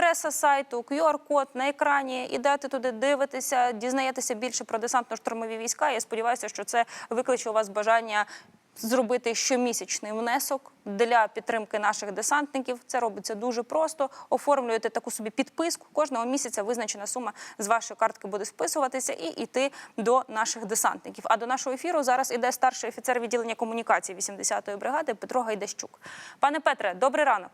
Адреса сайту, QR-код на екрані. Ідете туди, дивитеся, дізнаєтеся більше про десантно-штурмові війська. Я сподіваюся, що це викличе у вас бажання зробити щомісячний внесок для підтримки наших десантників. Це робиться дуже просто. Оформлюєте таку собі підписку. Кожного місяця визначена сума з вашої картки буде списуватися і йти до наших десантників. А до нашого ефіру зараз іде старший офіцер відділення комунікації 80-ї бригади Петро Гайдащук. Пане Петре, добрий ранок.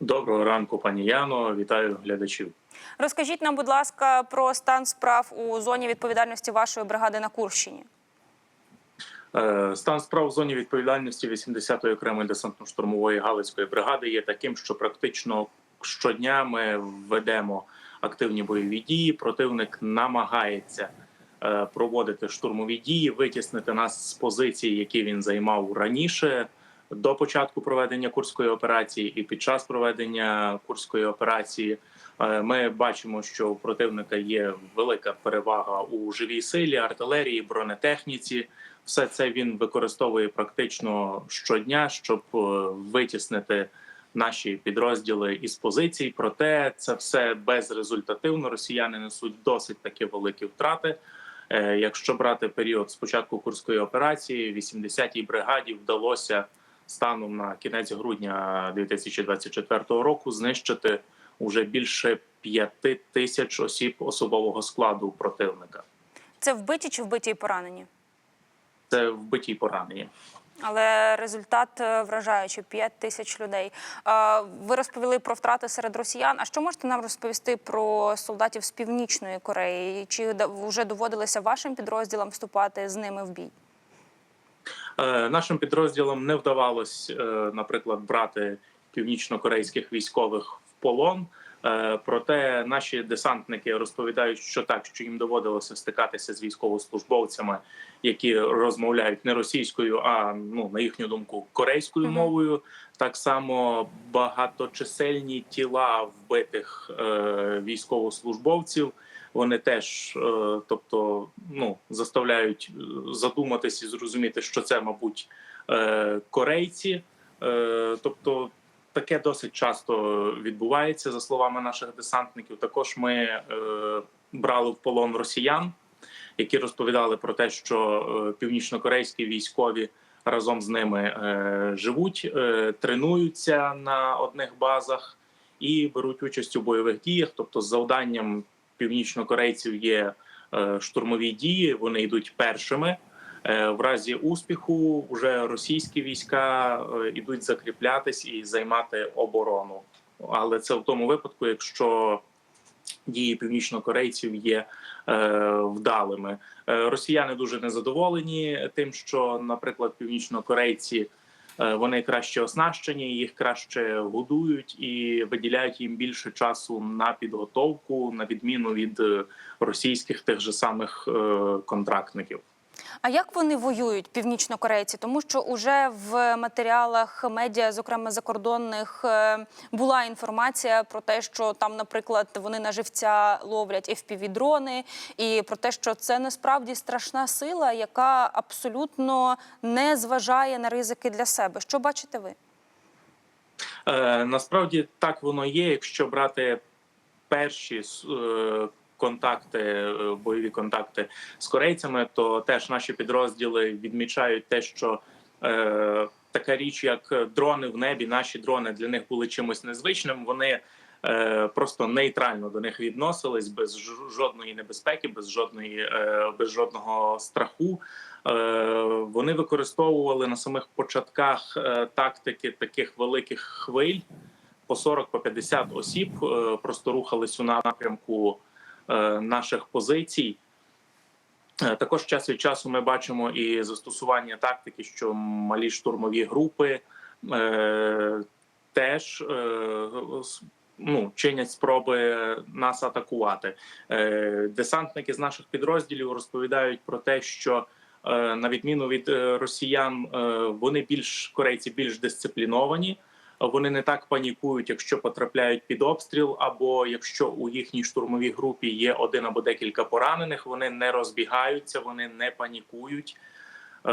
Доброго ранку, пані Яно. Вітаю глядачів. Розкажіть нам, будь ласка, про стан справ у зоні відповідальності вашої бригади на Курщині. Е, Стан справ в зоні відповідальності 80-ї окремої десантно-штурмової галицької бригади є таким, що практично щодня ми ведемо активні бойові дії. Противник намагається е, проводити штурмові дії, витіснити нас з позицій, які він займав раніше. До початку проведення курської операції і під час проведення курської операції Е, Ми бачимо, що у противника є велика перевага у живій силі, артилерії, бронетехніці. Все це він використовує практично щодня, щоб е, витіснити наші підрозділи із позицій. Проте це все безрезультативно. Росіяни несуть досить такі великі втрати. Е, Якщо брати період з початку курської операції, 80-й бригаді вдалося станом на кінець грудня 2024 року знищити уже більше п'яти тисяч осіб особового складу противника. Це вбиті чи вбиті і поранені? Це вбиті й поранені. Але результат е, вражаючий 5 тисяч людей. Е, Ви розповіли про втрати серед росіян. А що можете нам розповісти про солдатів з північної Кореї? Чи вже доводилося вашим підрозділам вступати з ними в бій? Е, Нашим підрозділам не вдавалось, е, наприклад, брати північно-корейських військових в полон. Е, Проте наші десантники розповідають, що так, що їм доводилося стикатися з військовослужбовцями, які розмовляють не російською, а ну на їхню думку корейською Мгм. мовою. Так само багаточисельні тіла вбитих е, військовослужбовців. Вони теж, е, тобто, ну заставляють е, задуматись і зрозуміти, що це, мабуть, е, корейці. Е, тобто, таке досить часто відбувається за словами наших десантників. Також ми е, брали в полон росіян, які розповідали про те, що е, північнокорейські військові разом з ними е, живуть, е, тренуються на одних базах і беруть участь у бойових діях. Тобто, з завданням північнокорейців є е, штурмові дії. Вони йдуть першими. Е, В разі успіху вже російські війська е, йдуть закріплятись і займати оборону. Але це в тому випадку, якщо дії північнокорейців є е, вдалими. Е, росіяни дуже незадоволені тим, що, наприклад, північнокорейці е, вони краще оснащені, їх краще годують і виділяють їм більше часу на підготовку, на відміну від е, російських тих же самих е, контрактників. А як вони воюють, північнокорейці? Тому що уже в матеріалах медіа, зокрема закордонних, е, була інформація про те, що там, наприклад, вони на живця ловлять FPV-дрони, і про те, що це насправді страшна сила, яка абсолютно не зважає на ризики для себе. Що бачите ви? Е, насправді так воно є. Якщо брати перші е, контакти, е, бойові контакти з корейцями, то теж наші підрозділи відмічають те, що е, така річ, як дрони в небі, наші дрони для них були чимось незвичним. Вони е, просто нейтрально до них відносились без жодної небезпеки, без жодної, е, без жодного страху. Е, Вони використовували на самих початках е, тактики таких великих хвиль по 40 по 50 осіб. Просто рухались у напрямку наших позицій. Е, Також час від часу ми бачимо і застосування тактики, що малі штурмові групи е, теж е, ну, чинять спроби нас атакувати. Е, Десантники з наших підрозділів розповідають про те, що е, на відміну від е, росіян, е, вони більш корейці більш дисципліновані. Вони не так панікують, якщо потрапляють під обстріл, або якщо у їхній штурмовій групі є один або декілька поранених. Вони не розбігаються, вони не панікують, е,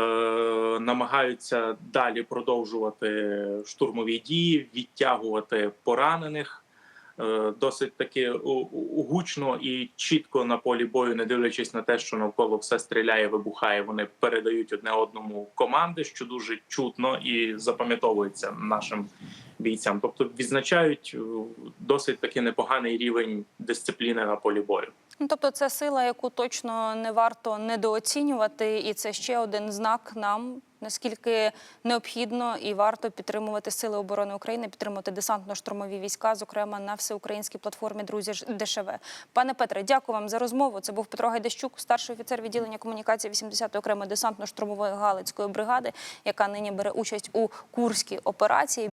намагаються далі продовжувати штурмові дії, відтягувати поранених. Е, досить таки гучно і чітко на полі бою, не дивлячись на те, що навколо все стріляє, вибухає. Вони передають одне одному команди, що дуже чутно і запам'ятовується нашим бійцям. Тобто відзначають е, досить таки непоганий рівень дисципліни на полі бою. Ну, тобто, це сила, яку точно не варто недооцінювати, і це ще один знак нам. Наскільки необхідно і варто підтримувати сили оборони України, підтримувати десантно-штурмові війська, зокрема на всеукраїнській платформі Друзі ДШВ. Пане Петре, дякую вам за розмову. Це був Петро Гайдащук, старший офіцер відділення комунікації 80-ї окремої десантно-штурмової галицької бригади, яка нині бере участь у курській операції.